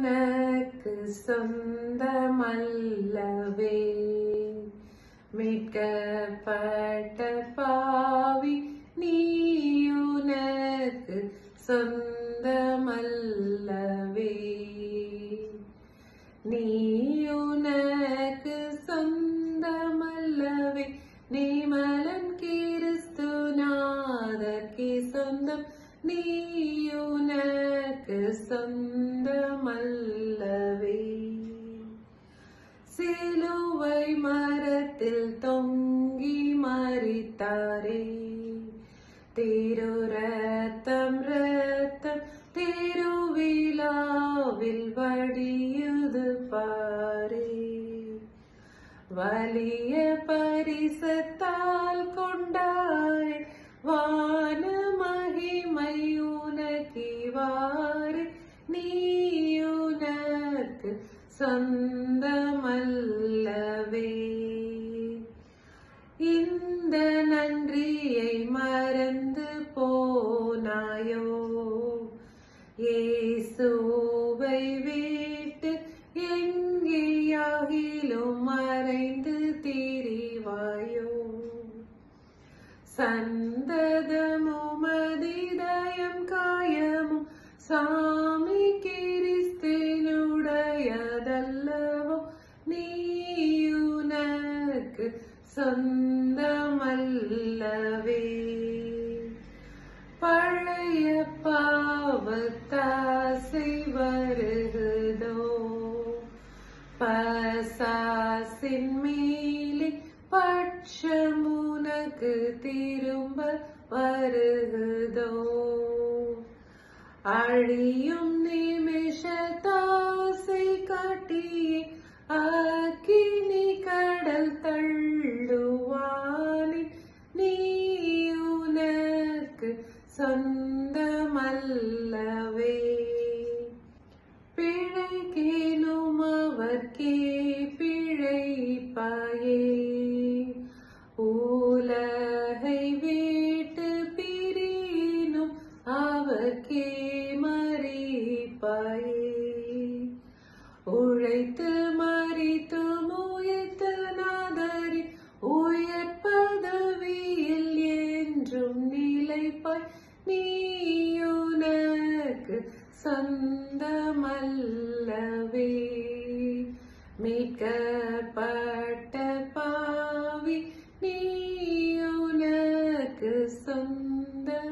உனக்கு சொந்தமல்லவே. மீட்கப்பட்ட பாவி நீ உனக்கு சொந்தமல்லவே. நீ உனக்கு சொந்தமல்லவே. நீ மலன் கிறிஸ்துநாதர்க்கு அல்லவே சிலுவை மரத்தில் தொங்கி மறித்தாரே திரு ரத்தம் ரத்தம் திருவிழாவில் வடியுது பாரே. வலிய பரிசத்தால் கொண்டாய் வான சொந்தமல்லவே. இந்த நன்றியை மறந்து போனாயோ? ஏசுவை வீட்டு எங்கேயாகிலும் மறைந்து திரிவாயோ? சந்ததமும் மதிதயம் காயமும் சாமி எனக்கு சொந்தமல்லவே. பழைய பாவத்தாசை வருகுதோ? பசாசின் மேலே பட்சமுனக்கு திரும்ப வருகுதோ? அழியும் நிமிஷத்தாசை காட்டி ஆக்கி சொந்தமல்லவே. பிழைக்கேனும் அவர்க்கே பிழைப்பாயே உலகை வீட்டு பிரினும் அவர்க்கே மறிப்பாயே உழைத்து மறித்து முயத்து நாதரி உயர் உனக்கு சொந்தமல்லவே மீட்கப்பட்ட பாவி நீ உனக்கு சொந்தமல்லவே.